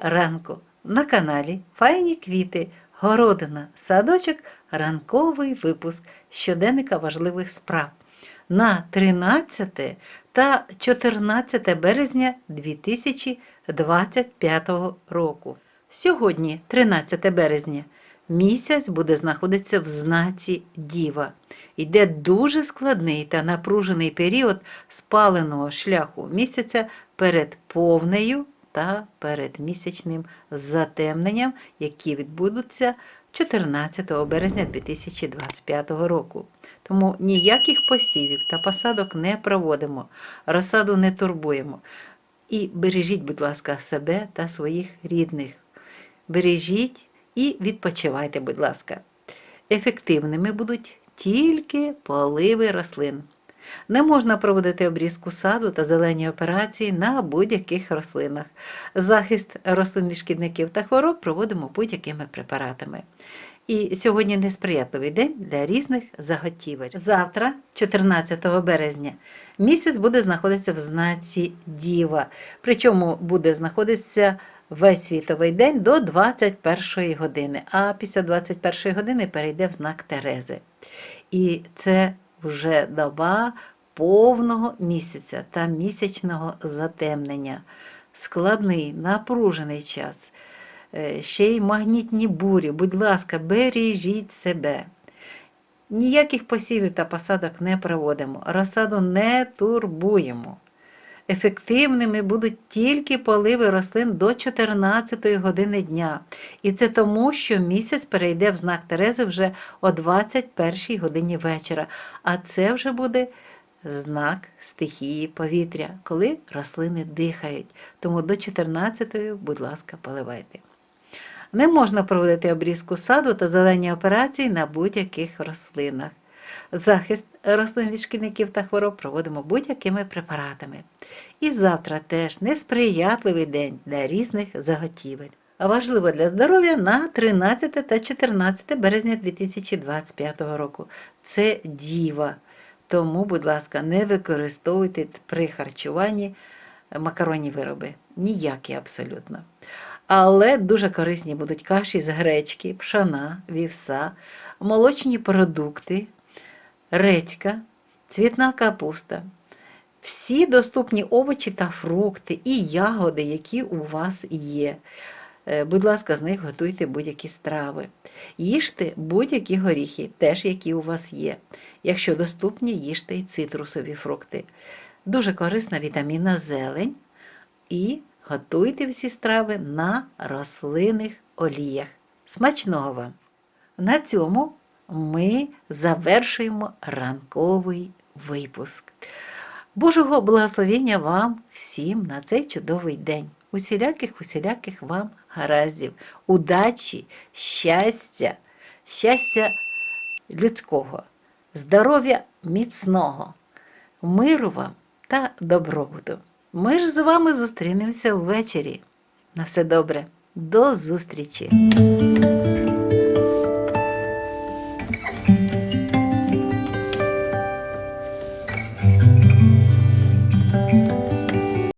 ранку на каналі Файні квіти, городина, садочок, ранковий випуск щоденника важливих справ на 13 та 14 березня 2025 року. Сьогодні, 13 березня, місяць буде знаходитися в знаці Діва. Йде дуже складний та напружений період спаленого шляху місяця перед повнею та перед місячним затемненням, які відбудуться 14 березня 2025 року. Тому ніяких посівів та посадок не проводимо, розсаду не турбуємо. І бережіть, будь ласка, себе та своїх рідних. Бережіть і відпочивайте, будь ласка. Ефективними будуть тільки поливи рослин. Не можна проводити обрізку саду та зелені операції на будь-яких рослинах. Захист рослин від шкідників та хвороб проводимо будь-якими препаратами. І сьогодні несприятливий день для різних заготівель. Завтра, 14 березня, місяць буде знаходитися в знаці Діва, причому буде знаходитися весь світовий день до 21 години, а після 21 години перейде в знак Терези. І це вже доба повного місяця та місячного затемнення. Складний, напружений час. Е, Ще й магнітні бурі. Будь ласка, бережіть себе. Ніяких посівів та посадок не проводимо, розсаду не турбуємо. Ефективними будуть тільки поливи рослин до 14 години дня. І це тому, що місяць перейде в знак Терези вже о 21 годині вечора. А це вже буде знак стихії повітря, коли рослини дихають. Тому до 14-ї, будь ласка, поливайте. Не можна проводити обрізку саду та зелені операції на будь-яких рослинах. Захист рослин від шкідників та хвороб проводимо будь-якими препаратами. І завтра теж несприятливий день для різних заготівель. Важливо для здоров'я на 13 та 14 березня 2025 року. Це діва. Тому, будь ласка, не використовуйте при харчуванні макаронні вироби. Ніякі абсолютно. Але дуже корисні будуть каші з гречки, пшона, вівса, молочні продукти, редька, цвітна капуста, всі доступні овочі та фрукти і ягоди, які у вас є. Е, Будь ласка, з них готуйте будь-які страви. Їжте будь-які горіхи, теж які у вас є. Якщо доступні, їжте і цитрусові фрукти. Дуже корисна вітамінна зелень. І готуйте всі страви на рослинних оліях. Смачного вам! На цьому ми завершуємо ранковий випуск. Божого благословення вам всім на цей чудовий день. Усіляких, усіляких вам гараздів, удачі, щастя, щастя людського, здоров'я міцного, миру вам та добробуту. Ми ж з вами зустрінемося ввечері. На все добре, до зустрічі!